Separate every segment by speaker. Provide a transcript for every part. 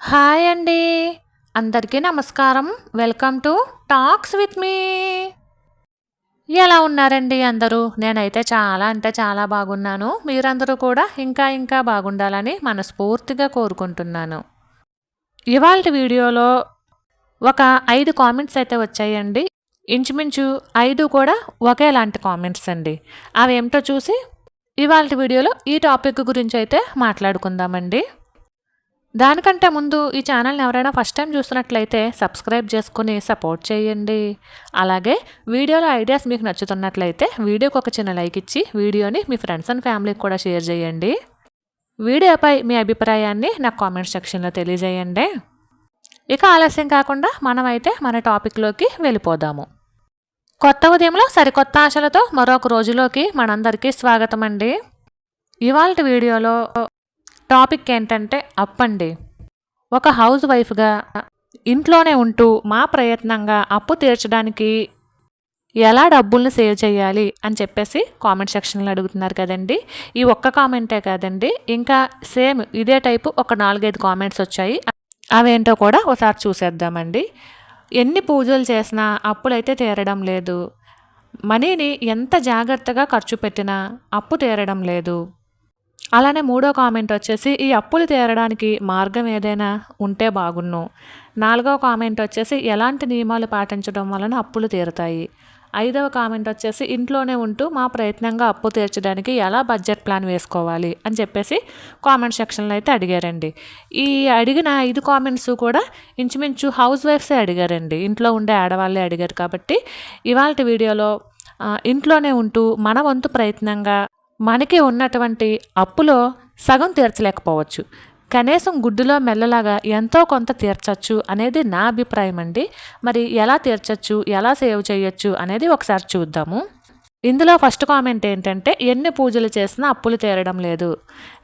Speaker 1: Hi అండి. అందరికీ నమస్కారం. Welcome to talks with me. ఎలా ఉన్నారండి అందరూ? నేనైతే చాలా అంటే చాలా బాగున్నాను. మీరందరూ కూడా ఇంకా ఇంకా బాగుండాలని మనస్ఫూర్తిగా కోరుకుంటున్నాను. ఇవాళ వీడియోలో ఒక ఐదు కామెంట్స్ అయితే వచ్చాయండి. ఇంచుమించు ఐదు కూడా ఒకేలాంటి కామెంట్స్ అండి. అవేమిటో చూసి ఇవాళ వీడియోలో ఈ టాపిక్ గురించి అయితే మాట్లాడుకుందామండి. దానికంటే ముందు ఈ ఛానల్ని ఎవరైనా ఫస్ట్ టైం చూస్తున్నట్లయితే సబ్స్క్రైబ్ చేసుకుని సపోర్ట్ చేయండి. అలాగే వీడియోలో ఐడియాస్ మీకు నచ్చుతున్నట్లయితే వీడియోకి ఒక చిన్న లైక్ ఇచ్చి వీడియోని మీ ఫ్రెండ్స్ అండ్ ఫ్యామిలీకి కూడా షేర్ చేయండి. వీడియోపై మీ అభిప్రాయాన్ని నాకు కామెంట్ సెక్షన్లో తెలియజేయండి. ఇక ఆలస్యం కాకుండా మనమైతే మన టాపిక్లోకి వెళ్ళిపోదాము. కొత్త ఉదయంలో సరికొత్త ఆశలతో మరొక రోజులోకి మనందరికీ స్వాగతం అండి ఇవాళ వీడియోలో టాపిక్ ఏంటంటే అప్పండి. ఒక హౌస్ వైఫ్గా ఇంట్లోనే ఉంటూ మా ప్రయత్నంగా అప్పు తీర్చడానికి ఎలా డబ్బుల్ని సేవ్ చేయాలి అని చెప్పేసి కామెంట్ సెక్షన్లో అడుగుతున్నారు కదండి. ఈ ఒక్క కామెంటే కాదండి. ఇంకా సేమ్ ఇదే టైపు ఒక నాలుగైదు కామెంట్స్ వచ్చాయి. అవేంటో కూడా ఒకసారి చూసేద్దామండి. ఎన్ని పూజలు చేసినా అప్పులైతే తీరడం లేదు. మనీని ఎంత జాగ్రత్తగా ఖర్చు పెట్టినా అప్పు తీరడం లేదు. అలానే మూడో కామెంట్ వచ్చేసి ఈ అప్పులు తీరడానికి మార్గం ఏదైనా ఉంటే బాగున్ను. నాలుగో కామెంట్ వచ్చేసి ఎలాంటి నియమాలు పాటించడం వలన అప్పులు తీరుతాయి? ఐదవ కామెంట్ వచ్చేసి ఇంట్లోనే ఉంటూ మా ప్రయత్నంగా అప్పు తీర్చడానికి ఎలా బడ్జెట్ ప్లాన్ వేసుకోవాలి? అని చెప్పేసి కామెంట్ సెక్షన్లో అయితే అడిగారండి. ఈ అడిగిన ఐదు కామెంట్స్ కూడా ఇంచుమించు హౌస్ వైఫ్సే అడిగారండి. ఇంట్లో ఉండే ఆడవాళ్ళే అడిగారు కాబట్టి ఇవాళ వీడియోలో ఇంట్లోనే ఉంటూ మన వంతు ప్రయత్నంగా మనకి ఉన్నటువంటి అప్పులో సగం తీర్చలేకపోవచ్చు. కనీసం గుడ్డులో మెల్లలాగా ఎంతో కొంత తీర్చచ్చు అనేది నా అభిప్రాయం అండి. మరి ఎలా తీర్చచ్చు ఎలా సేవ్ చేయొచ్చు అనేది ఒకసారి చూద్దాము. ఇందులో ఫస్ట్ కామెంట్ ఏంటంటే ఎన్ని పూజలు చేసినా అప్పులు తీరడం లేదు.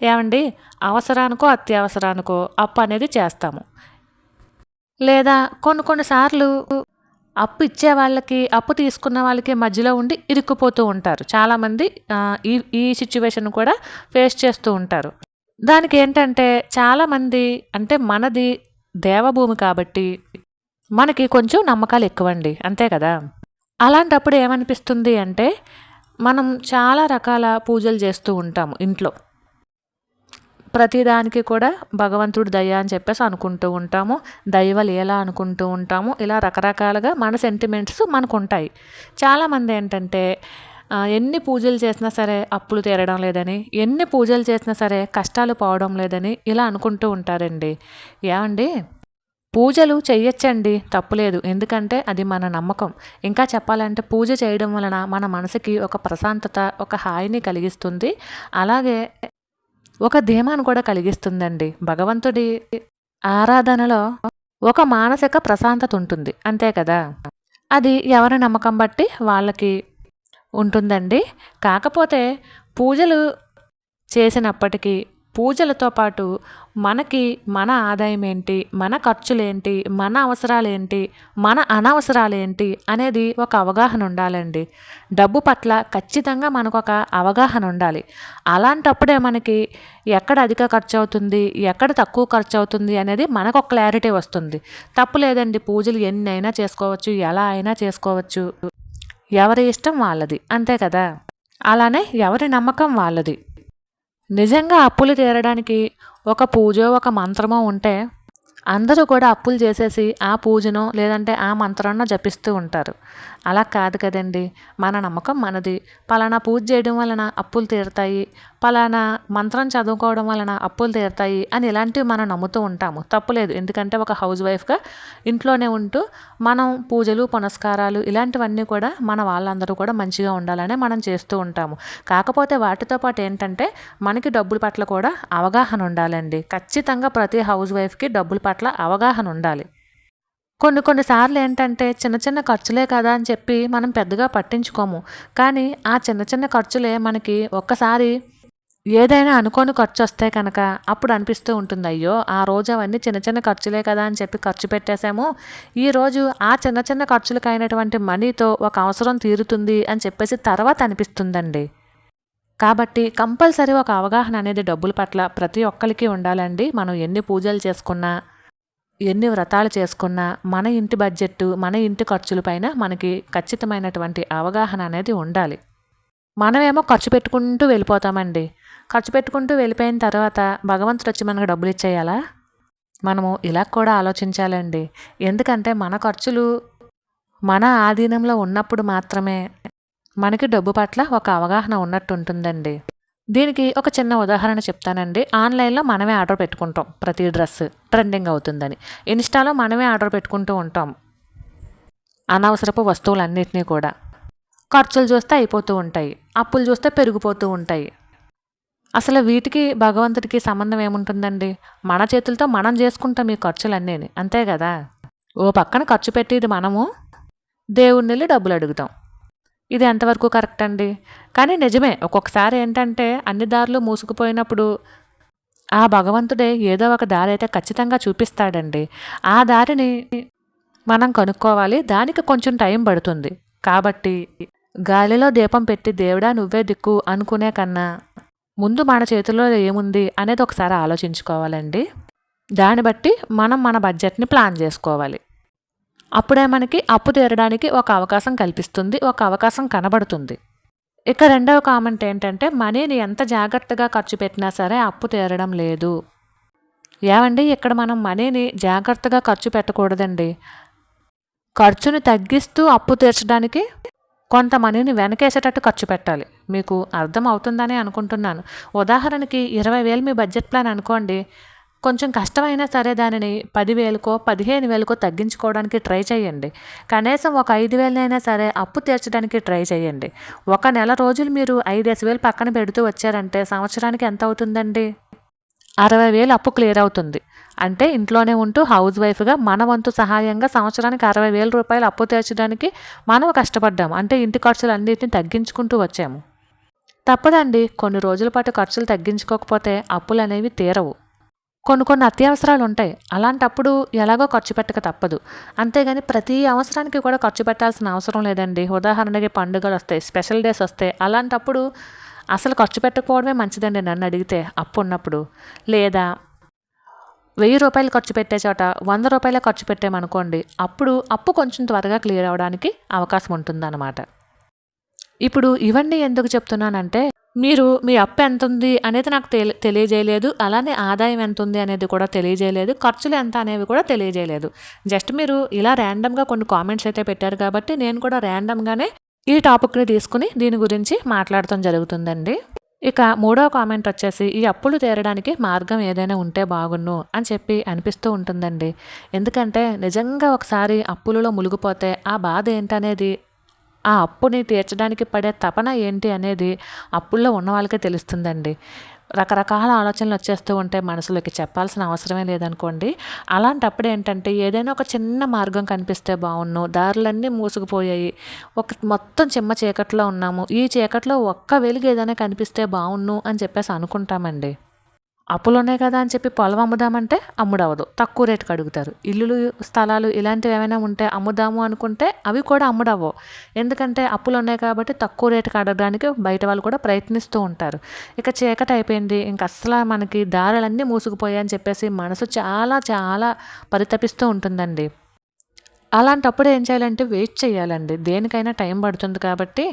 Speaker 1: ఏమండి? అవసరానికో అత్యవసరానికో అప్పు అనేది చేస్తాము. లేదా కొన్ని కొన్నిసార్లు అప్పు ఇచ్చే వాళ్ళకి అప్పు తీసుకున్న వాళ్ళకి మధ్యలో ఉండి ఇరుక్కుపోతూ ఉంటారు. చాలామంది ఈ ఈ సిచ్యువేషన్ కూడా ఫేస్ చేస్తూ ఉంటారు. దానికి ఏంటంటే చాలామంది అంటే మనది దేవభూమి కాబట్టి మనకి కొంచెం నమ్మకాలు ఎక్కువండి. అంతే కదా? అలాంటప్పుడు ఏమనిపిస్తుంది అంటే మనం చాలా రకాల పూజలు చేస్తూ ఉంటాము ఇంట్లో. ప్రతిదానికి కూడా భగవంతుడు దయ అని చెప్పేసి అనుకుంటూ ఉంటాము. దైవ లీల అనుకుంటూ ఉంటాము. ఇలా రకరకాలుగా మన సెంటిమెంట్స్ మనకు ఉంటాయి చాలామంది ఏంటంటే ఎన్ని పూజలు చేసినా సరే అప్పులు తీరడం లేదని ఎన్ని పూజలు చేసినా సరే కష్టాలు పోవడం లేదని ఇలా అనుకుంటూ ఉంటారండి. ఏమండి పూజలు చేయొచ్చండి తప్పులేదు ఎందుకంటే అది మన నమ్మకం. ఇంకా చెప్పాలంటే పూజ చేయడం వలన మన మనసుకి ఒక ప్రశాంతత ఒక హాయిని కలిగిస్తుంది. అలాగే ఒక ధీమాను కూడా కలిగిస్తుందండి. భగవంతుడి ఆరాధనలో ఒక మానసిక ప్రశాంతత ఉంటుంది. అంతే కదా? అది ఎవరి నమ్మకం బట్టి వాళ్ళకి ఉంటుందండి. కాకపోతే పూజలు చేసినప్పటికీ పూజలతో పాటు మనకి మన ఆదాయం ఏంటి మన ఖర్చులేంటి మన అవసరాలేంటి మన అనవసరాలేంటి అనేది ఒక అవగాహన ఉండాలండి. డబ్బు పట్ల ఖచ్చితంగా మనకు ఒక అవగాహన ఉండాలి. అలాంటప్పుడే మనకి ఎక్కడ అధిక ఖర్చు అవుతుంది ఎక్కడ తక్కువ ఖర్చు అవుతుంది అనేది మనకు ఒక క్లారిటీ వస్తుంది. తప్పు లేదండి పూజలు ఎన్ని అయినా చేసుకోవచ్చు ఎలా అయినా చేసుకోవచ్చు. ఎవరి ఇష్టం వాళ్ళది అంతే కదా? అలానే ఎవరి నమ్మకం వాళ్ళది. నిజంగా అప్పులు తీరడానికి ఒక పూజో ఒక మంత్రమో ఉంటే అందరూ కూడా అప్పులు చేసేసి ఆ పూజనో లేదంటే ఆ మంత్రాన్నో జపిస్తూ ఉంటారు. అలా కాదు కదండి. మన నమ్మకం మనది. పలానా పూజ చేయడం వలన అప్పులు తీరుతాయి. పలానా మంత్రం చదువుకోవడం వలన అప్పులు తీరుతాయి అని ఇలాంటివి మనం నమ్ముతూ ఉంటాము. తప్పులేదు ఎందుకంటే ఒక హౌస్ వైఫ్గా ఇంట్లోనే ఉంటూ మనం పూజలు పునస్కారాలు ఇలాంటివన్నీ కూడా మన వాళ్ళందరూ కూడా మంచిగా ఉండాలనే మనం చేస్తూ ఉంటాము. కాకపోతే వాటితో పాటు ఏంటంటే మనకి డబ్బుల పట్ల కూడా అవగాహన ఉండాలండి. ఖచ్చితంగా ప్రతి హౌస్ వైఫ్కి డబ్బుల పట్ల అవగాహన ఉండాలి. కొన్ని కొన్నిసార్లు ఏంటంటే చిన్న చిన్న ఖర్చులే కదా అని చెప్పి మనం పెద్దగా పట్టించుకోము. కానీ ఆ చిన్న చిన్న ఖర్చులే మనకి ఒక్కసారి ఏదైనా అనుకోని ఖర్చు వస్తే కనుక అప్పుడు అనిపిస్తూ ఉంటుంది అయ్యో ఆ రోజు అవన్నీ చిన్న చిన్న ఖర్చులే కదా అని చెప్పి ఖర్చు పెట్టేశాము ఈరోజు ఆ చిన్న చిన్న ఖర్చులకు అయినటువంటి మనీతో ఒక అవసరం తీరుతుంది అని చెప్పేసి తర్వాత అనిపిస్తుందండి. కాబట్టి కంపల్సరీ ఒక అవగాహన అనేది డబ్బుల పట్ల ప్రతి ఒక్కరికి ఉండాలండి. మనం ఎన్ని పూజలు చేసుకున్నా ఎన్ని వ్రతాలు చేసుకున్నా మన ఇంటి బడ్జెట్ మన ఇంటి ఖర్చులపైన మనకి ఖచ్చితమైనటువంటి అవగాహన అనేది ఉండాలి. మనమేమో ఖర్చు పెట్టుకుంటూ వెళ్ళిపోతామండి. ఖర్చు పెట్టుకుంటూ వెళ్ళిపోయిన తర్వాత భగవంతుడు వచ్చి మనకు డబ్బులు ఇచ్చేయాలా? మనము ఇలా కూడా ఆలోచించాలండి. ఎందుకంటే మన ఖర్చులు మన ఆధీనంలో ఉన్నప్పుడు మాత్రమే మనకి డబ్బు పట్ల ఒక అవగాహన ఉన్నట్టు ఉంటుందండి దీనికి ఒక చిన్న ఉదాహరణ చెప్తానండి. ఆన్లైన్లో మనమే ఆర్డర్ పెట్టుకుంటాం ప్రతి డ్రెస్ ట్రెండింగ్ అవుతుందని. ఇన్స్టాలో మనమే ఆర్డర్ పెట్టుకుంటూ ఉంటాం. అనవసరపు వస్తువులన్నింటినీ కూడా. ఖర్చులు చూస్తే అయిపోతూ ఉంటాయి. అప్పులు చూస్తే పెరిగిపోతూ ఉంటాయి. అసలు వీటికి భగవంతుడికి సంబంధం ఏముంటుందండి? మన చేతులతో మనం చేసుకుంటాం ఈ ఖర్చులన్నీ అంతే కదా? ఓ పక్కన ఖర్చు పెట్టేది మనము దేవుడిని వెళ్ళి డబ్బులు అడుగుతాం. ఇది ఎంతవరకు కరెక్ట్ అండి? కానీ నిజమే ఒక్కొక్కసారి ఏంటంటే అన్ని దారులు మూసుకుపోయినప్పుడు ఆ భగవంతుడే ఏదో ఒక దారి అయితే ఖచ్చితంగా చూపిస్తాడండి. ఆ దారిని మనం కనుక్కోవాలి. దానికి కొంచెం టైం పడుతుంది. కాబట్టి గాలిలో దీపం పెట్టి దేవుడా నువ్వే దిక్కు అనుకునే కన్నా ముందు మన చేతిలో ఏముంది అనేది ఒకసారి ఆలోచించుకోవాలండి. దాన్ని బట్టి మనం మన బడ్జెట్ని ప్లాన్ చేసుకోవాలి. అప్పుడే మనకి అప్పు తీరడానికి ఒక అవకాశం కల్పిస్తుంది ఒక అవకాశం కనబడుతుంది. ఇక రెండవ కామెంట్ ఏంటంటే మనీని ఎంత జాగ్రత్తగా ఖర్చు పెట్టినా సరే అప్పు తీరడం లేదు. ఏమండి ఇక్కడ మనం మనీని జాగ్రత్తగా ఖర్చు పెట్టకూడదండి. ఖర్చుని తగ్గిస్తూ అప్పు తీర్చడానికి కొంత మనీని వెనకేసేటట్టు ఖర్చు పెట్టాలి. మీకు అర్థం అవుతుందని అనుకుంటున్నాను. ఉదాహరణకి ఇరవై వేలు మీ బడ్జెట్ ప్లాన్ అనుకోండి. కొంచెం కష్టమైనా సరే దానిని పదివేలకో పదిహేను వేలకో తగ్గించుకోవడానికి ట్రై చేయండి. కనీసం ఒక ఐదు వేలైనా సరే అప్పు తీర్చడానికి ట్రై చేయండి. ఒక నెల రోజులు మీరు ఐదేసి వేలు పక్కన పెడుతూ వచ్చారంటే సంవత్సరానికి ఎంత అవుతుందండి? అరవై వేలు అప్పు క్లియర్ అవుతుంది. అంటే ఇంట్లోనే ఉంటూ హౌస్ వైఫ్గా మన వంతు సహాయంగా సంవత్సరానికి అరవై వేల రూపాయలు అప్పు తీర్చడానికి మనం కష్టపడ్డాము. అంటే ఇంటి ఖర్చులు అన్నిటిని తగ్గించుకుంటూ వచ్చాము. తప్పదండి. కొన్ని రోజుల పాటు ఖర్చులు తగ్గించుకోకపోతే అప్పులు అనేవి తీరవు. కొన్ని కొన్ని అత్యవసరాలు ఉంటాయి. అలాంటప్పుడు ఎలాగో ఖర్చు పెట్టక తప్పదు. అంతేగాని ప్రతి అవసరానికి కూడా ఖర్చు పెట్టాల్సిన అవసరం లేదండి. ఉదాహరణకి పండుగలు వస్తాయి స్పెషల్ డేస్ వస్తాయి. అలాంటప్పుడు అసలు ఖర్చు పెట్టకపోవడమే మంచిదండి నన్ను అడిగితే అప్పు ఉన్నప్పుడు. లేదా వెయ్యి రూపాయలు ఖర్చు పెట్టే చోట వంద రూపాయల ఖర్చు పెట్టామనుకోండి అప్పుడు అప్పు కొంచెం త్వరగా క్లియర్ అవ్వడానికి అవకాశం ఉంటుందన్నమాట. ఇప్పుడు ఇవన్నీ ఎందుకు చెప్తున్నానంటే మీరు మీ అప్పు ఎంత ఉంది అనేది నాకు తెలి తెలియజేయలేదు అలానే ఆదాయం ఎంత ఉంది అనేది కూడా తెలియజేయలేదు ఖర్చులు ఎంత అనేవి కూడా తెలియజేయలేదు. జస్ట్ మీరు ఇలా ర్యాండమ్గా కొన్ని కామెంట్స్ అయితే పెట్టారు కాబట్టి నేను కూడా ర్యాండమ్గానే ఈ టాపిక్ని తీసుకుని దీని గురించి మాట్లాడటం జరుగుతుందండి. ఇక మూడో కామెంట్ వచ్చేసి ఈ అప్పులు తీరడానికి మార్గం ఏదైనా ఉంటే బాగున్ను అని చెప్పి అనిపిస్తూ ఉంటుందండి. ఎందుకంటే నిజంగా ఒకసారి అప్పులలో మునిగిపోతే ఆ బాధ ఏంటనేది ఆ అప్పుని తీర్చడానికి పడే తపన ఏంటి అనేది అప్పుల్లో ఉన్న వాళ్ళకే తెలుస్తుందండి. రకరకాల ఆలోచనలు వచ్చేస్తూ ఉంటే మనసులోకి. చెప్పాల్సిన అవసరమే లేదనుకోండి. అలాంటప్పుడు ఏంటంటే ఏదైనా ఒక చిన్న మార్గం కనిపిస్తే బాగున్ను దారులన్నీ మూసుకుపోయాయి. ఒక మొత్తం చిమ్మ చీకట్లో ఉన్నాము. ఈ చీకట్లో ఒక్క వెలుగు ఏదైనా కనిపిస్తే బాగున్ను అని చెప్పేసి అనుకుంటామండి. అప్పులు ఉన్నాయి కదా అని చెప్పి పొలం అమ్ముదామంటే అమ్ముడవదు తక్కువ రేటుకి అడుగుతారు. ఇల్లులు స్థలాలు ఇలాంటివి ఏమైనా ఉంటే అమ్ముదాము అనుకుంటే అవి కూడా అమ్ముడవు ఎందుకంటే అప్పులు ఉన్నాయి కాబట్టి తక్కువ రేటుకి అడగడానికి బయట వాళ్ళు కూడా ప్రయత్నిస్తూ ఉంటారు. ఇక చీకటి అయిపోయింది. ఇంక అస్సలు మనకి దారులన్నీ మూసుకుపోయాయని చెప్పేసి మనసు చాలా చాలా పరితపిస్తూ ఉంటుందండి. అలాంటప్పుడు ఏం చేయాలంటే వెయిట్ చేయాలండి. దేనికైనా టైం పడుతుంది కాబట్టి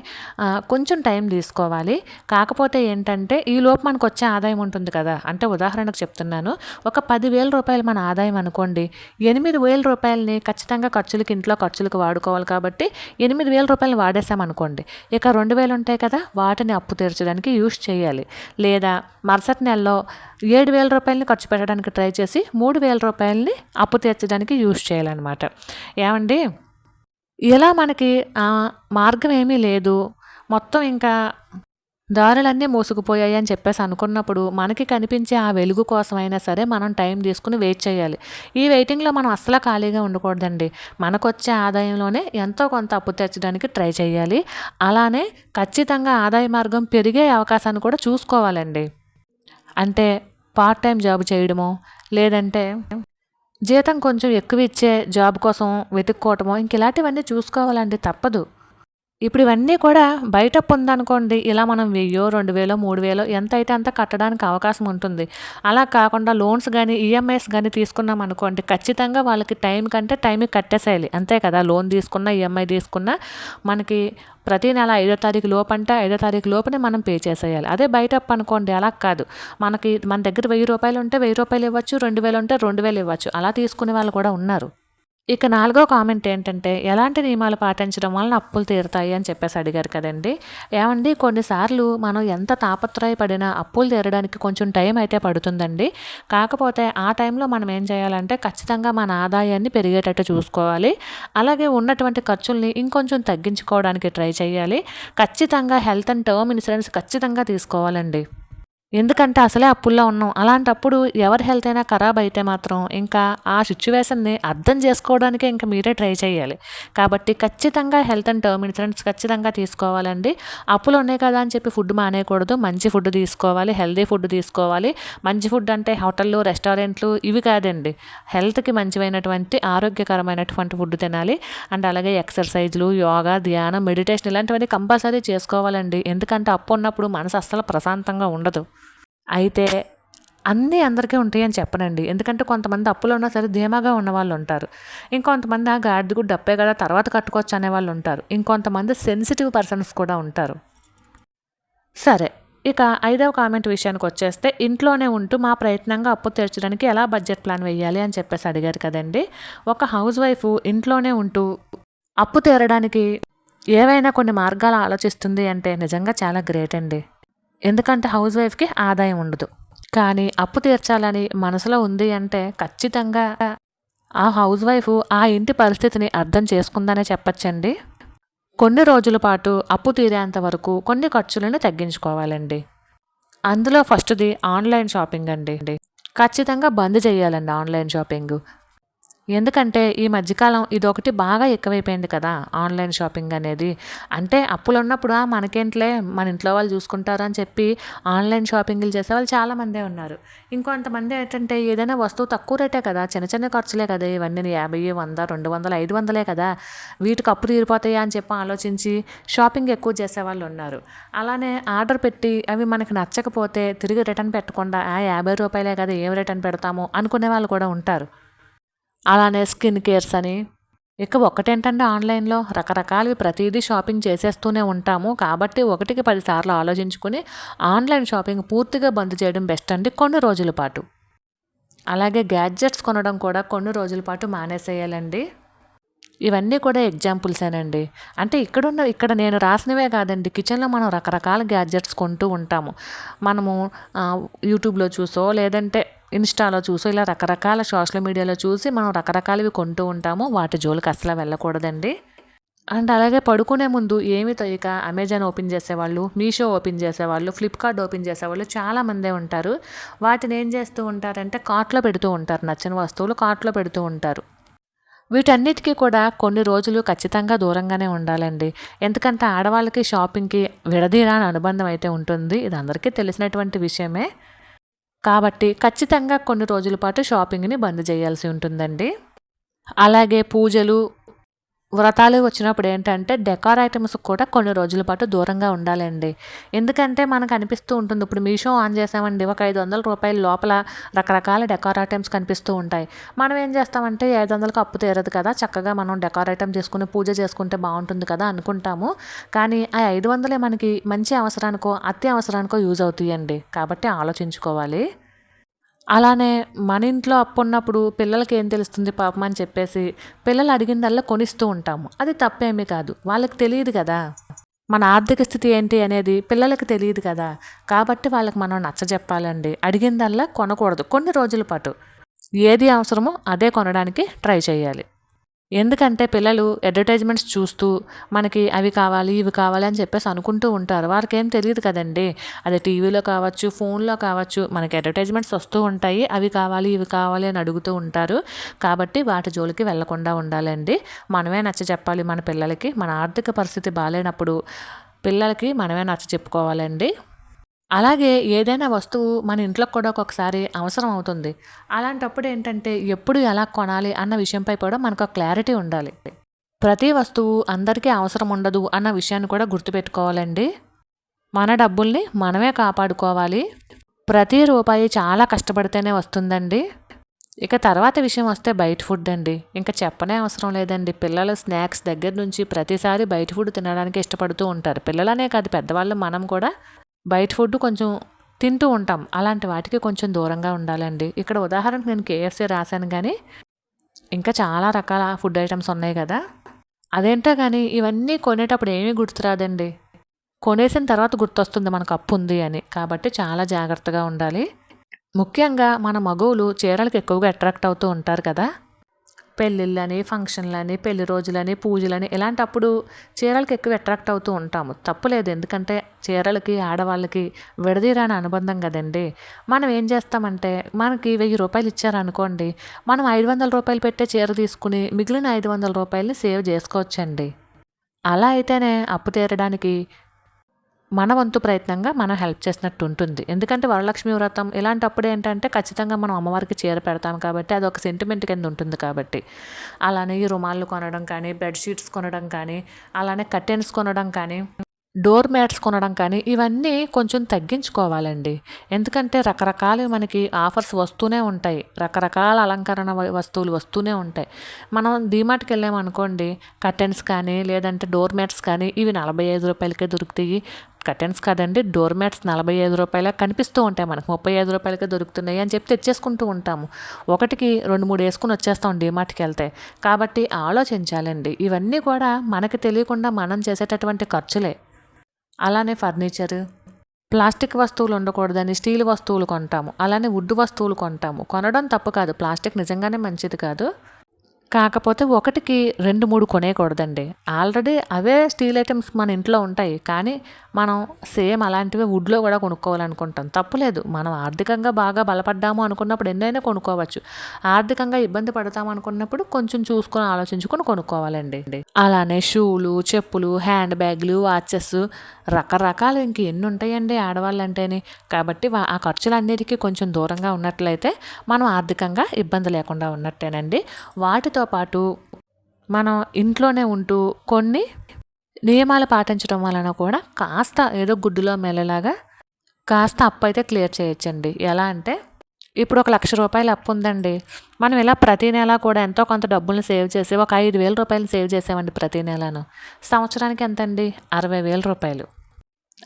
Speaker 1: కొంచెం టైం తీసుకోవాలి. కాకపోతే ఏంటంటే ఈ లోపు మనకు వచ్చే ఆదాయం ఉంటుంది కదా. అంటే ఉదాహరణకు చెప్తున్నాను. ఒక పదివేల రూపాయలు మన ఆదాయం అనుకోండి. ఎనిమిది వేల రూపాయలని ఖచ్చితంగా ఖర్చులకి ఇంట్లో ఖర్చులకు వాడుకోవాలి కాబట్టి ఎనిమిది వేల రూపాయలు వాడేసామనుకోండి ఇక రెండు వేలు ఉంటాయి కదా వాటిని అప్పు తీర్చడానికి యూస్ చేయాలి. లేదా మరుసటి నెలలో ఏడు వేల రూపాయలని ఖర్చు పెట్టడానికి ట్రై చేసి మూడు వేల రూపాయలని అప్పు తీర్చడానికి యూస్ చేయాలన్నమాట. ఏమండి? ఇలా మనకి మార్గం ఏమీ లేదు. మొత్తం ఇంకా దారులన్నీ మూసుకుపోయాయి అని చెప్పేసి అనుకున్నప్పుడు మనకి కనిపించే ఆ వెలుగు కోసమైనా సరే మనం టైం తీసుకుని వెయిట్ చేయాలి. ఈ వెయిటింగ్లో మనం అస్సలు ఖాళీగా ఉండకూడదండి. మనకొచ్చే ఆదాయంలోనే ఎంతో కొంత అప్పు తెచ్చడానికి ట్రై చేయాలి. అలానే ఖచ్చితంగా ఆదాయ మార్గం పెరిగే అవకాశాన్ని కూడా చూసుకోవాలండి. అంటే పార్ట్ టైం జాబ్ చేయడమో లేదంటే జీతం కొంచెం ఎక్కువ ఇచ్చే జాబ్ కోసం వెతుక్కోవటమో ఇంక ఇలాంటివన్నీ చూసుకోవాలండి తప్పదు. ఇప్పుడు ఇవన్నీ కూడా బయట పొందనుకోండి ఇలా మనం వెయ్యో రెండు వేలో మూడు వేలో ఎంత అయితే అంత కట్టడానికి అవకాశం ఉంటుంది. అలా కాకుండా లోన్స్ కానీ ఈఎంఐస్ కానీ తీసుకున్నాం అనుకోండి ఖచ్చితంగా వాళ్ళకి టైం కంటే టైంకి కట్టేసేయాలి. అంతే కదా లోన్ తీసుకున్న ఈఎంఐ తీసుకున్న మనకి ప్రతి నెల ఐదో తారీఖు లోపు అంటే ఐదో తారీఖు లోపునే మనం పే చేసేయాలి. అదే బయట అనుకోండి అలా కాదు. మనకి మన దగ్గర వెయ్యి రూపాయలు ఉంటే వెయ్యి రూపాయలు ఇవ్వచ్చు రెండు వేలు ఉంటే రెండు వేలు ఇవ్వచ్చు. అలా తీసుకునే వాళ్ళు కూడా ఉన్నారు. ఇక నాలుగో కామెంట్ ఏంటంటే ఎలాంటి నియమాలు పాటించడం వలన అప్పులు తీరుతాయి అని చెప్పేసి అడిగారు కదండి. ఏమండి కొన్నిసార్లు మనం ఎంత తాపత్రయపడినా అప్పులు తీరడానికి కొంచెం టైం అయితే పడుతుందండి. కాకపోతే ఆ టైంలో మనం ఏం చేయాలంటే ఖచ్చితంగా మన ఆదాయాన్ని పెరిగేటట్టు చూసుకోవాలి. అలాగే ఉన్నటువంటి ఖర్చుల్ని ఇంకొంచెం తగ్గించుకోవడానికి ట్రై చేయాలి. ఖచ్చితంగా హెల్త్ అండ్ టర్మ్ ఇన్సూరెన్స్ ఖచ్చితంగా తీసుకోవాలండి. ఎందుకంటే అసలే అప్పుల్లో ఉన్నాం. అలాంటప్పుడు ఎవరి హెల్త్ అయినా ఖరాబ్ అయితే మాత్రం ఇంకా ఆ సిచ్యువేషన్ని అర్థం చేసుకోవడానికే ఇంకా మీరే ట్రై చేయాలి. కాబట్టి ఖచ్చితంగా హెల్త్ అండ్ టర్మ్ ఇన్సూరెన్స్ ఖచ్చితంగా తీసుకోవాలండి. అప్పులు ఉన్నాయి కదా అని చెప్పి ఫుడ్ మానేయకూడదు. మంచి ఫుడ్ తీసుకోవాలి హెల్దీ ఫుడ్ తీసుకోవాలి. మంచి ఫుడ్ అంటే హోటళ్ళు రెస్టారెంట్లు ఇవి కాదండి. హెల్త్కి మంచివైనటువంటి ఆరోగ్యకరమైనటువంటి ఫుడ్ తినాలి. అండ్ అలాగే ఎక్సర్సైజ్లు యోగా ధ్యానం మెడిటేషన్ ఇలాంటివన్నీ కంపల్సరీ చేసుకోవాలండి. ఎందుకంటే అప్పు ఉన్నప్పుడు మనసు అస్సలు ప్రశాంతంగా ఉండదు. అయితే అన్నీ అందరికీ ఉంటాయని చెప్పనండి. ఎందుకంటే కొంతమంది అప్పులో ఉన్నా సరే ధీమాగా ఉన్న వాళ్ళు ఉంటారు. ఇంకొంతమంది ఆ గాడిది కూడా డప్పే కదా తర్వాత కట్టుకోవచ్చు అనే వాళ్ళు ఉంటారు. ఇంకొంతమంది సెన్సిటివ్ పర్సన్స్ కూడా ఉంటారు. సరే ఇక ఐదవ కామెంట్ విషయానికి వచ్చేస్తే ఇంట్లోనే ఉంటూ మా ప్రయత్నంగా అప్పు తీర్చడానికి ఎలా బడ్జెట్ ప్లాన్ వేయాలి అని చెప్పేసి అడిగారు కదండి. ఒక హౌస్ వైఫ్ ఇంట్లోనే ఉంటూ అప్పు తీరడానికి ఏవైనా కొన్ని మార్గాలు ఆలోచిస్తుంది అంటే నిజంగా చాలా గ్రేట్ అండి. ఎందుకంటే హౌస్ వైఫ్కి ఆదాయం ఉండదు. కానీ అప్పు తీర్చాలని మనసులో ఉంది అంటే ఖచ్చితంగా ఆ హౌస్ వైఫ్ ఆ ఇంటి పరిస్థితిని అర్థం చేసుకుందనే చెప్పచ్చండి. కొన్ని రోజుల పాటు అప్పు తీరేంత వరకు కొన్ని ఖర్చులను తగ్గించుకోవాలండి. అందులో ఫస్ట్ది ఆన్లైన్ షాపింగ్ అండి. ఖచ్చితంగా బంద్ చేయాలండి ఆన్లైన్ షాపింగ్. ఎందుకంటే ఈ మధ్యకాలం ఇదొకటి బాగా ఎక్కువైపోయింది కదా ఆన్లైన్ షాపింగ్ అనేది. అంటే అప్పులు ఉన్నప్పుడు మనకేంట్లే మన ఇంట్లో వాళ్ళు చూసుకుంటారు అని చెప్పి ఆన్లైన్ షాపింగ్లు చేసే వాళ్ళు చాలామందే ఉన్నారు. ఇంకొంతమంది ఏంటంటే ఏదైనా వస్తువు తక్కువ రేటే కదా చిన్న చిన్న ఖర్చులే కదా ఇవన్నీ యాభై వంద రెండు వందలు ఐదు వందలే కదా వీటికి అప్పు తీరిపోతాయా అని చెప్పి ఆలోచించి షాపింగ్ ఎక్కువ చేసే వాళ్ళు ఉన్నారు. అలానే ఆర్డర్ పెట్టి అవి మనకు నచ్చకపోతే తిరిగి రిటర్న్ పెట్టకుండా యాభై రూపాయలే కదా ఏం రిటర్న్ పెడతాము అనుకునే వాళ్ళు కూడా ఉంటారు. అలానే స్కిన్ కేర్స్ అని. ఇక ఒకటేంటంటే ఆన్లైన్లో రకరకాలవి ప్రతిదీ షాపింగ్ చేసేస్తూనే ఉంటాము. కాబట్టి ఒకటికి పదిసార్లు ఆలోచించుకుని ఆన్లైన్ షాపింగ్ పూర్తిగా బంద్ చేయడం బెస్ట్ అండి కొన్ని రోజుల పాటు. అలాగే గ్యాడ్జెట్స్ కొనడం కూడా కొన్ని రోజుల పాటు మానేసేయాలండి. ఇవన్నీ కూడా ఎగ్జాంపుల్సేనండి అంటే ఇక్కడున్న ఇక్కడ నేను రాసినవే కాదండి. కిచెన్లో మనం రకరకాల గ్యాడ్జెట్స్ కొంటూ ఉంటాము. మనము యూట్యూబ్లో చూసో లేదంటే ఇన్స్టాలో చూసో ఇలా రకరకాల సోషల్ మీడియాలో చూసి మనం రకరకాలవి కొంటూ ఉంటాము. వాటి జోలికి అసలు వెళ్ళకూడదండి. అండ్ అలాగే పడుకునే ముందు ఏమి తొయ్యక అమెజాన్ ఓపెన్ చేసేవాళ్ళు మీషో ఓపెన్ చేసేవాళ్ళు ఫ్లిప్కార్ట్ ఓపెన్ చేసేవాళ్ళు చాలామందే ఉంటారు. వాటిని ఏం చేస్తూ ఉంటారంటే కార్ట్లో పెడుతూ ఉంటారు. నచ్చిన వస్తువులు కార్ట్లో పెడుతూ ఉంటారు. వీటన్నిటికీ కూడా కొన్ని రోజులు ఖచ్చితంగా దూరంగానే ఉండాలండి. ఎందుకంటే ఆడవాళ్ళకి షాపింగ్కి విడదీరాని అనుబంధం అయితే ఉంటుంది. ఇది అందరికీ తెలిసినటువంటి విషయమే. కాబట్టి ఖచ్చితంగా కొన్ని రోజుల పాటు షాపింగ్ని బంద్ చేయాల్సి ఉంటుందండి. అలాగే పూజలు వ్రతాలు వచ్చినప్పుడు ఏంటంటే డెకార్ ఐటమ్స్ కూడా కొన్ని రోజుల పాటు దూరంగా ఉండాలండి. ఎందుకంటే మనకు అనిపిస్తూ ఉంటుంది ఇప్పుడు మీషో ఆన్ చేసామండి ఒక ఐదు వందల రూపాయల లోపల రకరకాల డెకార్ ఐటమ్స్ కనిపిస్తూ ఉంటాయి. మనం ఏం చేస్తామంటే ఐదు వందలకు అప్పు తీరదు కదా చక్కగా మనం డెకార్ ఐటమ్ చేసుకుని పూజ చేసుకుంటే బాగుంటుంది కదా అనుకుంటాము. కానీ ఆ ఐదు వందలే మనకి మంచి అవసరానికో అత్యవసరానికో యూజ్ అవుతాయండి. కాబట్టి ఆలోచించుకోవాలి. అలానే మన ఇంట్లో అప్పున్నప్పుడు పిల్లలకి ఏం తెలుస్తుంది పాపం అని చెప్పేసి పిల్లలు అడిగిందల్లా కొనిస్తూ ఉంటాము. అది తప్పేమీ కాదు. వాళ్ళకి తెలియదు కదా. మన ఆర్థిక స్థితి ఏంటి అనేది పిల్లలకి తెలియదు కదా. కాబట్టి వాళ్ళకి మనం నచ్చజెప్పాలండి అడిగిందల్లా కొనకూడదు. కొన్ని రోజుల పాటు. ఏది అవసరమో అదే కొనడానికి ట్రై చేయాలి. ఎందుకంటే పిల్లలు అడ్వర్టైజ్మెంట్స్ చూస్తూ మనకి అవి కావాలి ఇవి కావాలి అని చెప్పేసి అనుకుంటూ ఉంటారు. వారికి ఏం తెలియదు కదండి. అది టీవీలో కావచ్చు ఫోన్లో కావచ్చు మనకి అడ్వర్టైజ్మెంట్స్ వస్తూ ఉంటాయి. అవి కావాలి ఇవి కావాలి అని అడుగుతూ ఉంటారు. కాబట్టి వాటి జోలికి వెళ్ళకుండా ఉండాలండి. మనమే నచ్చ చెప్పాలి మన పిల్లలకి. మన ఆర్థిక పరిస్థితి బాగాలేనప్పుడు పిల్లలకి మనమే నచ్చ చెప్పుకోవాలండి. అలాగే ఏదైనా వస్తువు మన ఇంట్లో కూడా ఒక్కొక్కసారి అవసరం అవుతుంది. అలాంటప్పుడు ఏంటంటే ఎప్పుడు ఎలా కొనాలి అన్న విషయంపై కూడా మనకు ఒక క్లారిటీ ఉండాలి. ప్రతి వస్తువు అందరికీ అవసరం ఉండదు అన్న విషయాన్ని కూడా గుర్తుపెట్టుకోవాలండి. మన డబ్బుల్ని మనమే కాపాడుకోవాలి. ప్రతి రూపాయి చాలా కష్టపడితేనే వస్తుందండి. ఇక తర్వాత విషయం వస్తే బయట ఫుడ్ అండి. ఇంకా చెప్పనే అవసరం లేదండి. పిల్లల స్నాక్స్ దగ్గర నుంచి ప్రతిసారి బయట ఫుడ్ తినడానికి ఇష్టపడుతూ ఉంటారు. పిల్లలనే కాదు పెద్దవాళ్ళు మనం కూడా బయట ఫుడ్ కొంచెం తింటూ ఉంటాం. అలాంటి వాటికి కొంచెం దూరంగా ఉండాలండి. ఇక్కడ ఉదాహరణకు నేను కేఎఫ్సీ రాశాను కానీ ఇంకా చాలా రకాల ఫుడ్ ఐటమ్స్ ఉన్నాయి కదా. అదేంటో కానీ ఇవన్నీ కొనేటప్పుడు ఏమీ గుర్తురాదండి. కొనేసిన తర్వాత గుర్తొస్తుంది మనకు అప్పు ఉంది అని. కాబట్టి చాలా జాగ్రత్తగా ఉండాలి. ముఖ్యంగా మన మగవులు చీరలకు ఎక్కువగా అట్రాక్ట్ అవుతూ ఉంటారు కదా. పెళ్ళిళ్ళని ఫంక్షన్లని పెళ్ళి రోజులని పూజలని ఇలాంటప్పుడు చీరలకు ఎక్కువ అట్రాక్ట్ అవుతూ ఉంటాము. తప్పులేదు ఎందుకంటే చీరలకి ఆడవాళ్ళకి విడదీరాని అనుబంధం కదండి. మనం ఏం చేస్తామంటే మనకి వెయ్యి రూపాయలు ఇచ్చారనుకోండి మనం ఐదు వందల రూపాయలు పెట్టే చీర తీసుకుని మిగిలిన ఐదు వందల రూపాయలని సేవ్ చేసుకోవచ్చండి. అలా అయితేనే అప్పు తీరడానికి మన వంతు ప్రయత్నంగా మనం హెల్ప్ చేసినట్టు ఉంటుంది. ఎందుకంటే వరలక్ష్మి వ్రతం ఇలాంటప్పుడు ఏంటంటే ఖచ్చితంగా మనం అమ్మవారికి చీర పెడతాం కాబట్టి అది ఒక సెంటిమెంట్ కింద ఉంటుంది కాబట్టి. అలానే ఈ రుమాలు కొనడం కానీ బెడ్షీట్స్ కొనడం కానీ అలానే కర్టెన్స్ కొనడం కానీ డోర్ మ్యాట్స్ కొనడం కానీ ఇవన్నీ కొంచెం తగ్గించుకోవాలండి. ఎందుకంటే రకరకాలు మనకి ఆఫర్స్ వస్తూనే ఉంటాయి. రకరకాల అలంకరణ వస్తువులు వస్తూనే ఉంటాయి. మనం డీమార్ట్కి వెళ్ళామనుకోండి కర్టెన్స్ కానీ లేదంటే డోర్ మ్యాట్స్ కానీ ఇవి నలభై ఐదు రూపాయలకే దొరుకుతాయి. కర్టెన్స్ కాదండి డోర్ మ్యాట్స్ నలభై ఐదు రూపాయల కనిపిస్తూ ఉంటాయి మనకు. ముప్పై ఐదు రూపాయలకే దొరుకుతున్నాయి అని చెప్పి తెచ్చేసుకుంటూ ఉంటాము. ఒకటికి రెండు మూడు వేసుకుని వచ్చేస్తాం డిమార్ట్కి వెళ్తే. కాబట్టి ఆలోచించాలండి. ఇవన్నీ కూడా మనకి తెలియకుండా మనం చేసేటటువంటి ఖర్చులే. అలానే ఫర్నిచర్. ప్లాస్టిక్ వస్తువులు ఉండకూడదని స్టీల్ వస్తువులు కొంటాము. అలానే వుడ్ వస్తువులు కొంటాము. కొనడం తప్పు కాదు. ప్లాస్టిక్ నిజంగానే మంచిది కాదు. కాకపోతే ఒకటికి రెండు మూడు కొనేయకూడదండి. ఆల్రెడీ అవే స్టీల్ ఐటమ్స్ మన ఇంట్లో ఉంటాయి. కానీ మనం సేమ్ అలాంటివి వుడ్లో కూడా కొనుక్కోవాలనుకుంటాం. తప్పులేదు మనం ఆర్థికంగా బాగా బలపడ్డాము అనుకున్నప్పుడు ఎన్నైనా కొనుక్కోవచ్చు. ఆర్థికంగా ఇబ్బంది పడతాము అనుకున్నప్పుడు కొంచెం చూసుకొని ఆలోచించుకొని కొనుక్కోవాలండి. అలానే షూలు చెప్పులు హ్యాండ్ బ్యాగ్లు వాచెస్ రకరకాలు ఇంక ఎన్ని ఉంటాయండి ఆడవాళ్ళంటేనే. కాబట్టి ఆ ఖర్చులన్నిటికీ కొంచెం దూరంగా ఉన్నట్లయితే మనం ఆర్థికంగా ఇబ్బంది లేకుండా ఉన్నట్టేనండి. వాటితో పాటు మనం ఇంట్లోనే ఉంటూ కొన్ని నియమాలు పాటించడం వలన కూడా కాస్త ఏదో గుడ్డులో మెల్లలాగా కాస్త అప్పు అయితే క్లియర్ చేయొచ్చండి. ఎలా అంటే ఇప్పుడు ఒక లక్ష రూపాయలు అప్పు ఉందండి. మనం ఇలా ప్రతి నెల కూడా ఎంతో కొంత డబ్బులను సేవ్ చేసి ఒక ఐదు వేల రూపాయలు సేవ్ చేసామండి ప్రతి నెలను. సంవత్సరానికి ఎంత అండి అరవై వేల రూపాయలు.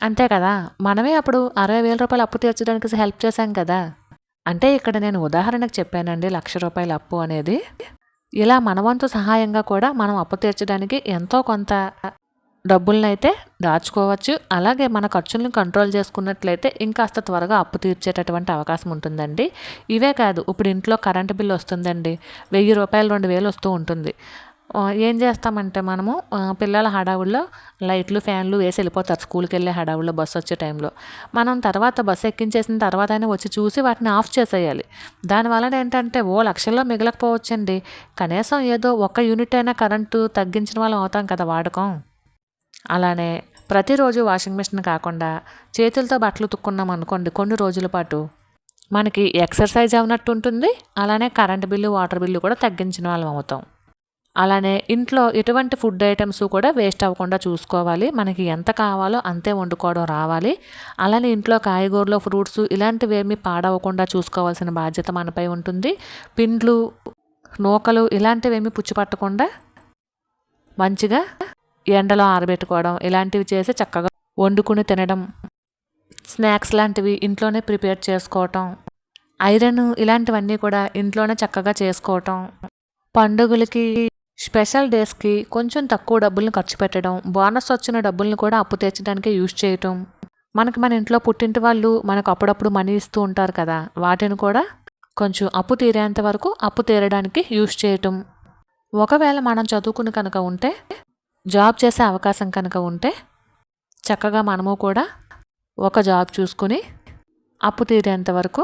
Speaker 1: అంతే కదా? మనమే అప్పుడు అరవై వేల రూపాయలు అప్పు తీర్చడానికి హెల్ప్ చేశాం కదా? అంటే ఇక్కడ నేను ఉదాహరణకు చెప్పానండి లక్ష రూపాయల అప్పు అనేది ఇలా మనవంతు సహాయంగా కూడా మనం అప్పు తీర్చడానికి ఎంతో కొంత డబ్బులనైతే అయితే దాచుకోవచ్చు. అలాగే మన ఖర్చులను కంట్రోల్ చేసుకున్నట్లయితే ఇంకాస్త త్వరగా అప్పు తీర్చేటటువంటి అవకాశం ఉంటుందండి. ఇవే కాదు ఇప్పుడు ఇంట్లో కరెంటు బిల్లు వస్తుందండి. వెయ్యి రూపాయలు రెండు వేలు వస్తూ ఉంటుంది. ఏం చేస్తామంటే మనము పిల్లల హడావుల్లో లైట్లు ఫ్యాన్లు వేసి వెళ్ళిపోతారు స్కూల్కి వెళ్ళే హడావుల్లో బస్సు వచ్చే టైంలో. మనం తర్వాత బస్సు ఎక్కించేసిన తర్వాత అయినా వచ్చి చూసి వాటిని ఆఫ్ చేసేయాలి. దానివల్ల ఏంటంటే ఓ లక్షల్లో మిగలకపోవచ్చండి. కనీసం ఏదో ఒక యూనిట్ అయినా కరెంటు తగ్గించిన వాళ్ళం అవుతాం కదా వాడకం. అలానే ప్రతిరోజు వాషింగ్ మిషన్ కాకుండా చేతులతో బట్టలు ఉతుక్కున్నాం అనుకోండి కొన్ని రోజుల పాటు మనకి ఎక్సర్సైజ్ అవునట్టు ఉంటుంది. అలానే కరెంట్ బిల్లు వాటర్ బిల్లు కూడా తగ్గించిన వాళ్ళం అవుతాం. అలానే ఇంట్లో ఎటువంటి ఫుడ్ ఐటమ్స్ కూడా వేస్ట్ అవ్వకుండా చూసుకోవాలి. మనకి ఎంత కావాలో అంతే వండుకోవడం రావాలి. అలానే ఇంట్లో కాయగూరలు ఫ్రూట్స్ ఇలాంటివి పాడవకుండా చూసుకోవాల్సిన బాధ్యత మనపై ఉంటుంది. పిండ్లు నూకలు ఇలాంటివి ఏమి పుచ్చిపట్టకుండా మంచిగా ఎండలో ఆరబెట్టుకోవడం ఇలాంటివి చేసి చక్కగా వండుకుని తినడం స్నాక్స్ లాంటివి ఇంట్లోనే ప్రిపేర్ చేసుకోవటం ఐరన్ ఇలాంటివన్నీ కూడా ఇంట్లోనే చక్కగా చేసుకోవటం పండుగలకి స్పెషల్ డేస్కి కొంచెం తక్కువ డబ్బులను ఖర్చు పెట్టడం బోనస్ వచ్చిన డబ్బుల్ని కూడా అప్పు తీర్చడానికి యూజ్ చేయటం. మనకి మన ఇంట్లో పుట్టింటి వాళ్ళు మనకు అప్పుడప్పుడు మనీ ఇస్తూ ఉంటారు కదా వాటిని కూడా కొంచెం అప్పు తీరేంత వరకు అప్పు తీరడానికి యూజ్ చేయటం. ఒకవేళ మనం చదువుకుని కనుక ఉంటే జాబ్ చేసే అవకాశం కనుక ఉంటే చక్కగా మనము కూడా ఒక జాబ్ చూసుకుని అప్పు తీరేంత వరకు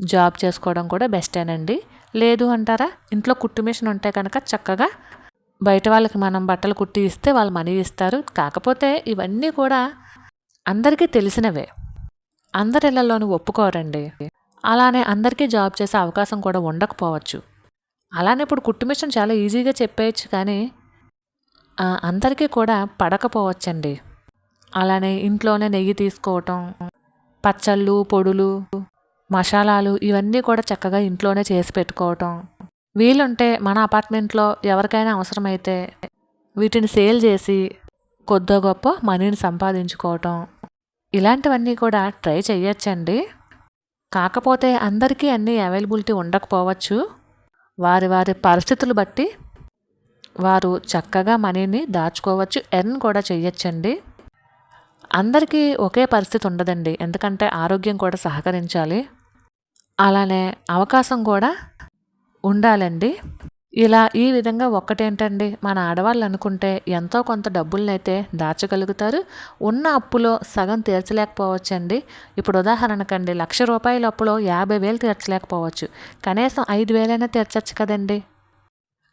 Speaker 1: జాబ్ చేసుకోవడం కూడా బెస్టేనండి. లేదు అంటారా? ఇంట్లో కుట్టు మిషన్ ఉంటే కనుక చక్కగా బయట వాళ్ళకి మనం బట్టలు కుట్టి ఇస్తే వాళ్ళు మనీ ఇస్తారు. కాకపోతే ఇవన్నీ కూడా అందరికీ తెలిసినవే. అందరి ఇళ్ళలోనూ ఒప్పుకోరండి. అలానే అందరికీ జాబ్ చేసే అవకాశం కూడా ఉండకపోవచ్చు. అలానే ఇప్పుడు కుట్టు మిషన్ చాలా ఈజీగా చెప్పేయచ్చు కానీ అందరికీ కూడా పడకపోవచ్చండి. అలానే ఇంట్లోనే నెయ్యి తీసుకోవటం పచ్చళ్ళు పొడులు మసాలాలు ఇవన్నీ కూడా చక్కగా ఇంట్లోనే చేసి పెట్టుకోవటం. వీలుంటే మన అపార్ట్మెంట్లో ఎవరికైనా అవసరమైతే వీటిని సేల్ చేసి కొద్దో గొప్ప మనీని సంపాదించుకోవటం. ఇలాంటివన్నీ కూడా ట్రై చేయొచ్చండి కాకపోతే అందరికీ అన్నీ అవైలబిలిటీ ఉండకపోవచ్చు. వారి వారి పరిస్థితులు బట్టి వారు చక్కగా మనీని దాచుకోవచ్చు. ఎర్న్ కూడా చేయొచ్చండి అందరికీ ఒకే పరిస్థితి ఉండదండి. ఎందుకంటే ఆరోగ్యం కూడా సహకరించాలి. అలానే అవకాశం కూడా ఉండాలండి. ఇలా ఈ విధంగా ఒక్కటేంటండి? మన ఆడవాళ్ళు అనుకుంటే ఎంతో కొంత డబ్బులనైతే దాచగలుగుతారు. ఉన్న అప్పులో సగం తీర్చలేకపోవచ్చండి. ఇప్పుడు ఉదాహరణకండి లక్ష రూపాయల అప్పులో యాభై వేలు తీర్చలేకపోవచ్చు. కనీసం ఐదు వేలైనా తీర్చచ్చు కదండి.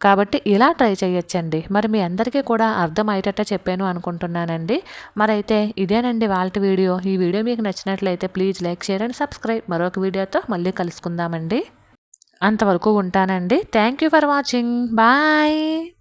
Speaker 1: కాబట్టి ఇలా ట్రై చేయొచ్చండి. మరి మీ అందరికీ కూడా అర్థమయ్యేటట్టు చెప్పాను అనుకుంటున్నానండి. మరైతే ఇదేనండి వాళ్ళ వీడియో. ఈ వీడియో మీకు నచ్చినట్లయితే please like share and subscribe. మరొక వీడియోతో మళ్ళీ కలుసుకుందామండి. అంతవరకు ఉంటానండి. Thank you for watching. Bye.